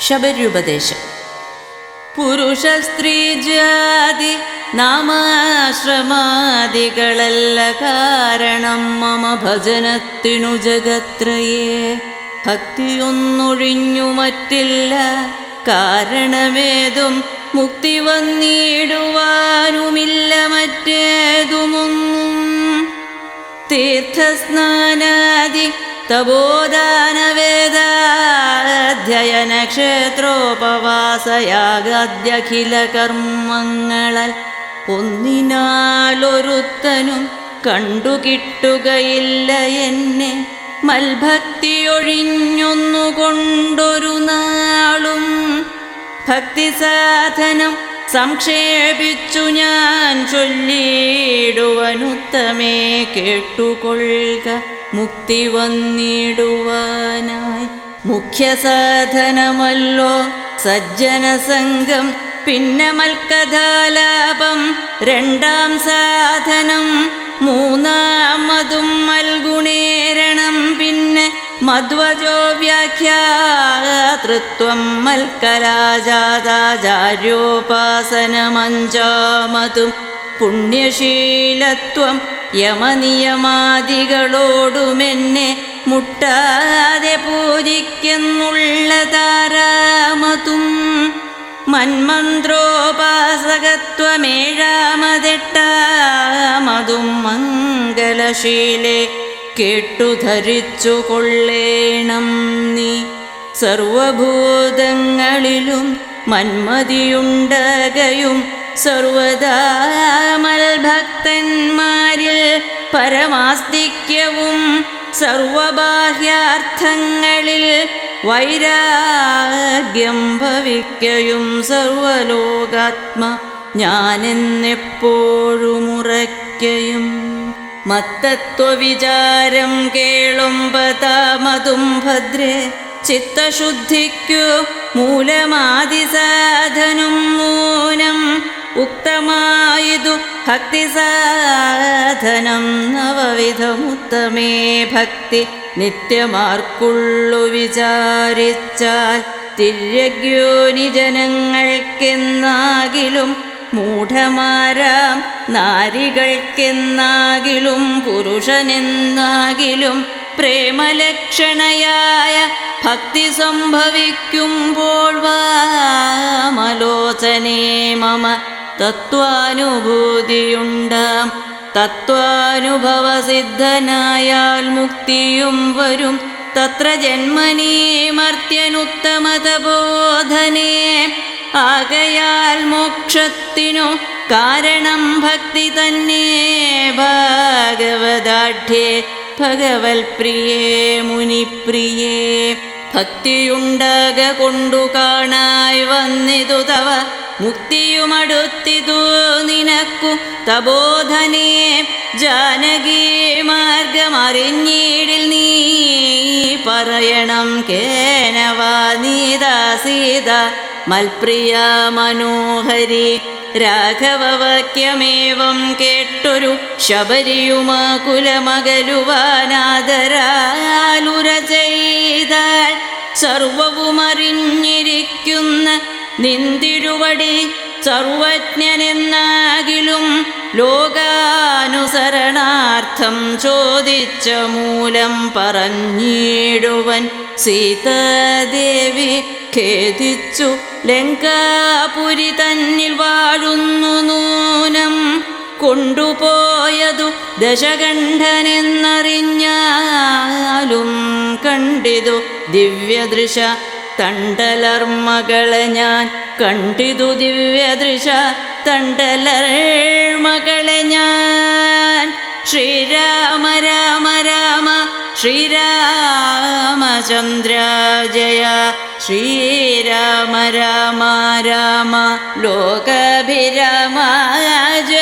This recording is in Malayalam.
ശബര്യുപദേശം. പുരുഷ സ്ത്രീ ജാതി നാമാശ്രമാദികളല്ല കാരണം മമ ഭജനത്തിനു ജഗത്രയേ. ഭക്തിയൊന്നൊഴിഞ്ഞു മറ്റില്ല കാരണമേതും മുക്തി വന്നിടുവാനുമില്ല മറ്റേതുമൊന്നും. തീർത്ഥസ്നാനാദി തപോദാനവേദാധ്യയന ക്ഷേത്രോപവാസയാഗാദ്യഖില കർമ്മങ്ങളാൽ ഒന്നിനാലൊരുത്തനും കണ്ടുകിട്ടുകയില്ല എന്നെ. മൽഭക്തിയൊഴിഞ്ഞൊന്നുകൊണ്ടൊരു നാളും ഭക്തിസാധനം സംക്ഷേപിച്ചു ഞാൻ ചൊല്ലിയിടുവനുത്തമേ. കേട്ടുകൊള്ളുക മുക്തി വന്നിടുവാനായി മുഖ്യ സാധനമല്ലോ സജ്ജനസംഘം പിന്നെ മൽക്കഥാലാപം രണ്ടാം സാധനം മൂന്നാമതും മൽഗുണേരണം. പിന്നെ മധ്വജോ വ്യാഖ്യാതൃത്വം മൽക്കരാജാതാചാര്യോപാസനമഞ്ചാമതും. പുണ്യശീലത്വം യമനിയമാദികളോടുമെന്നെ മുട്ടാതെ പൂജിക്കുന്നുള്ള താരാമതും മന്മന്ത്രോപാസകത്വമേഴാമതെട്ടാമതും മംഗലശീലെ കേട്ടു ധരിച്ചു കൊള്ളേണം നീ. സർവഭൂതങ്ങളിലും മന്മതിയുണ്ടകയും സർവദാമൽ ഭക്തന്മാരിൽ പരമാസ്തിക്യവും സർവബാഹ്യാർത്ഥങ്ങളിൽ വൈരാഗ്യം ഭവിക്കയും സർവലോകാത്മ ഞാനെന്നെപ്പോഴുമുറയ്ക്കയും മത്തത്വവിചാരം കേളുമ്പതാമതും ഭദ്രേ ചിത്തശുദ്ധിക്കു മൂലമാതിസാധനം മൂനം ഉക്തമായതു ഭക്തിസാധനം നവവിധമുത്തമേ ഭക്തി നിത്യമാർക്കുള്ളു വിചാരിച്ചാൽ തിര്യഗ്യോനി ജനങ്ങൾക്കെന്നാകിലും മൂഢമാരാം നാരികൾക്കെന്നാകിലും പുരുഷനെന്നാകിലും പ്രേമലക്ഷണയായ ഭക്തി സംഭവിക്കുമ്പോൾ വാമലോചനേ മമ തത്വാനുഭൂതിയുണ്ടാം തത്വാനുഭവസിദ്ധനായാൽ മുക്തിയും വരും. തത്ര ജന്മനീ മർത്യനുത്തമതബോധനേ ആകയാൽ മോക്ഷത്തിനു കാരണം ഭക്തി തന്നെ. ഭാഗവതാഠ്യേ ഭഗവൽപ്രിയേ മുനിപ്രിയേ. ഭക്തിയുണ്ടാക കൊണ്ടു കാണായി വന്നിതു തവ. മുക്തിയുമടുത്തിതു നിനക്കു തബോധനേ ജാനകി മാർഗമറിഞ്ഞീടിൽ നീ പറയണം കേനവാ നീതാ സീത മൽപ്രിയ മനോഹരി രാഘവവാക്യമേവം കേട്ടൊരു ശബരിയുമാകുലമകലുവാനാദരാലുര ചെയ്താൽ സർവവും അറിഞ്ഞിരിക്കുന്ന നിന്തിരുവടി സർവജ്ഞനെന്നാകിലും ലോകാനുസരണാർത്ഥം ചോദിച്ച മൂലം പറഞ്ഞിടുവൻ സീതാദേവി ഖേദിച്ചു. ലങ്കാപുരി തന്നിൽ വാഴുന്നു നൂനം കൊണ്ടുപോയതു ദശകണ്ഠനെന്നറിഞ്ഞാലും കണ്ടിതു. ദിവ്യദൃശ തണ്ടലർമകളെ ഞാൻ കണ്ടിതു ദിവ്യദൃശ തണ്ടലർ മകളെ ഞാൻ. ശ്രീരാമ രാമ രാമ ശ്രീരാമചന്ദ്ര ജയ ശ്രീരാമ രാമ രാമ ലോകഭിരാമ ജയ